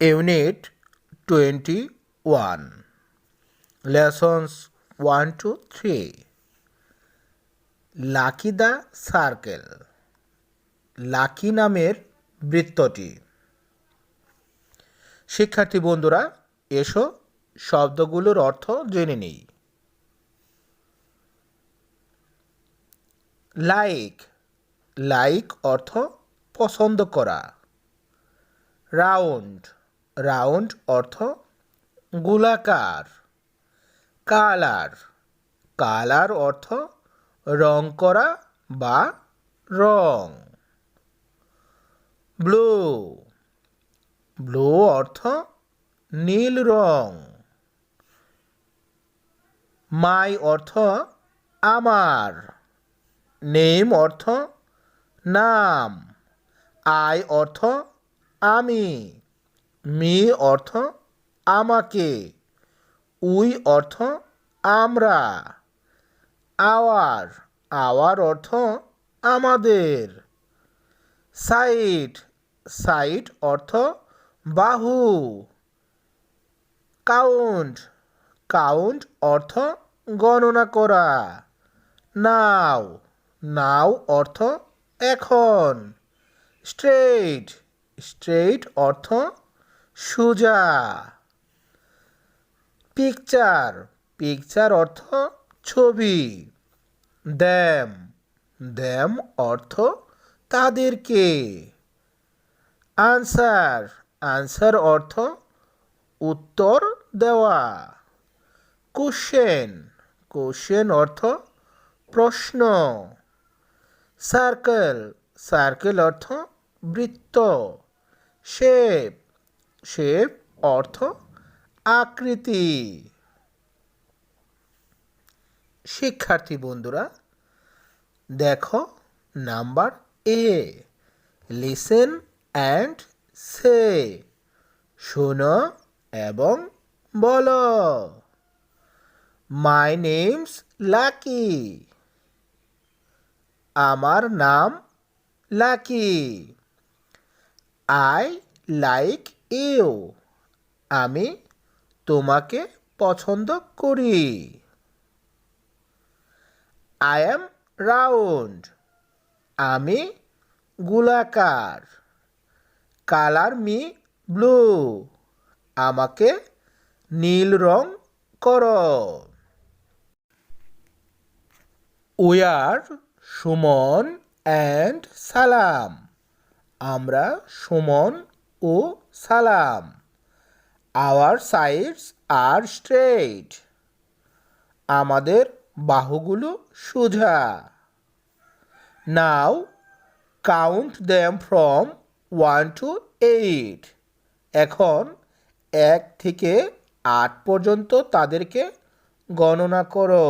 Unit twenty one. Lessons one, two, three. Lucky the circle. Lucky নামের বৃত্তটি। শিক্ষার্থী বন্ধুরা, এসো শব্দগুলোর অর্থ জেনে নিই। লাইক। লাইক অর্থ পছন্দ করা। রাউন্ড। রাউন্ড অর্থ গোলাকার। কালার। কালার অর্থ রং করা বা রং। ব্লু। ব্লু অর্থ নীল রং। মাই অর্থ আমার। নেম অর্থ নাম। আই অর্থ আমি। মি অর্থ আমাকে, উই অর্থ আমরা, আওয়ার আওয়ার অর্থ আমাদের, সাইট সাইট অর্থ বাহু, কাউন্ট কাউন্ট অর্থ গণনা করা, নাও নাও অর্থ এখন, স্ট্রেইট স্ট্রেইট অর্থ সোজা। পিকচার পিকচার অর্থ ছবি। দ্যাম দ্যাম অর্থ তাদেরকে। আনসার আনসার অর্থ উত্তর দেওয়া। কোশ্চেন কোশ্চেন অর্থ প্রশ্ন। সার্কেল সার্কেল অর্থ বৃত্ত। শেপ শেপ অর্থ আকৃতি। শিক্ষার্থী বন্ধুরা, দেখো number A listen and say শোনো এবং বলো। মাই নেমস লাকি আমার নাম লাকি আই লাইক ইউ আমি তোমাকে পছন্দ করি। আই অ্যাম রাউন্ড আমি গোলাকার। Colour me blue. আমাকে নীল রং করো। উই আর সুমন অ্যান্ড সালাম। আমরা সুমন ও সালাম। আওয়ার সাইডস আর স্ট্রেইট আমাদের বাহুগুলো সোজা। Now count them from one to eight এখন এক থেকে আট পর্যন্ত তাদেরকে গণনা করো।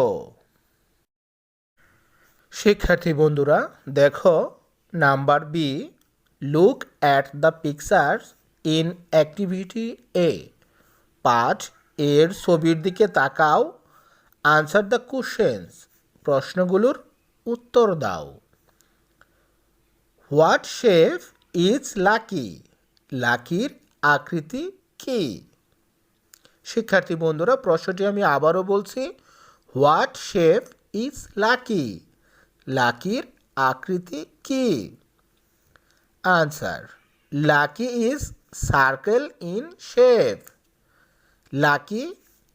শিক্ষার্থী বন্ধুরা, দেখো number B look at the pictures in activity A পাঠ এর ছবির দিকে তাকাও। আনসার দ্য কোশ্চেন্স প্রশ্নগুলোর উত্তর দাও। হোয়াট শেফ ইজ লাকি লাকির আকৃতি কী? শিক্ষার্থী বন্ধুরা, প্রশ্নটি আমি আবারও বলছি। হোয়াট শেপ ইজ লাকি লাকির আকৃতি কি? Answer Lucky is circle in shape Lucky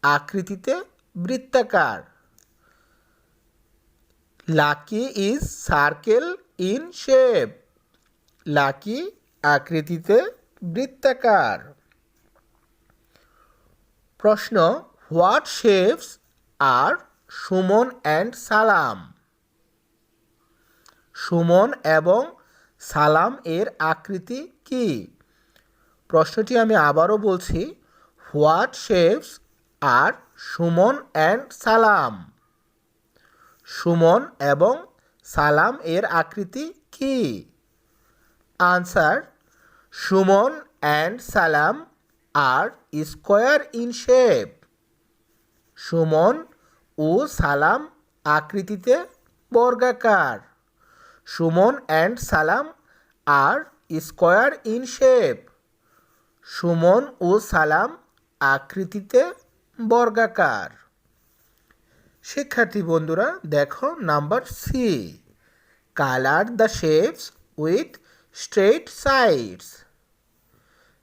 আকৃতিতে বৃত্তাকার. Lucky is circle in shape Lucky আকৃতিতে বৃত্তাকার. প্রশ্ন what shapes are Suman and Salam Suman এবং সালাম এর আকৃতি কি? প্রশ্নটি আমি আবারও বলছি, what shapes are Suman and Salam? Suman এবং সালাম এর আকৃতি কি? Answer, Suman and Salam are square in shape. Suman ও সালাম আকৃতিতে বর্গাকার। Suman and Salam are square in shape. Suman ও সালাম আকৃতিতে বর্গাকার। শিক্ষার্থী বন্ধুরা, দেখো number C colour the shapes with straight sides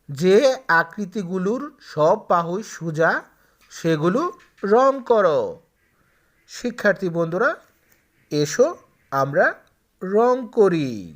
যে আকৃতিগুলোর সব বাহুই সোজা, সেগুলো রং করো। শিক্ষার্থী বন্ধুরা, এসো আমরা রং করি।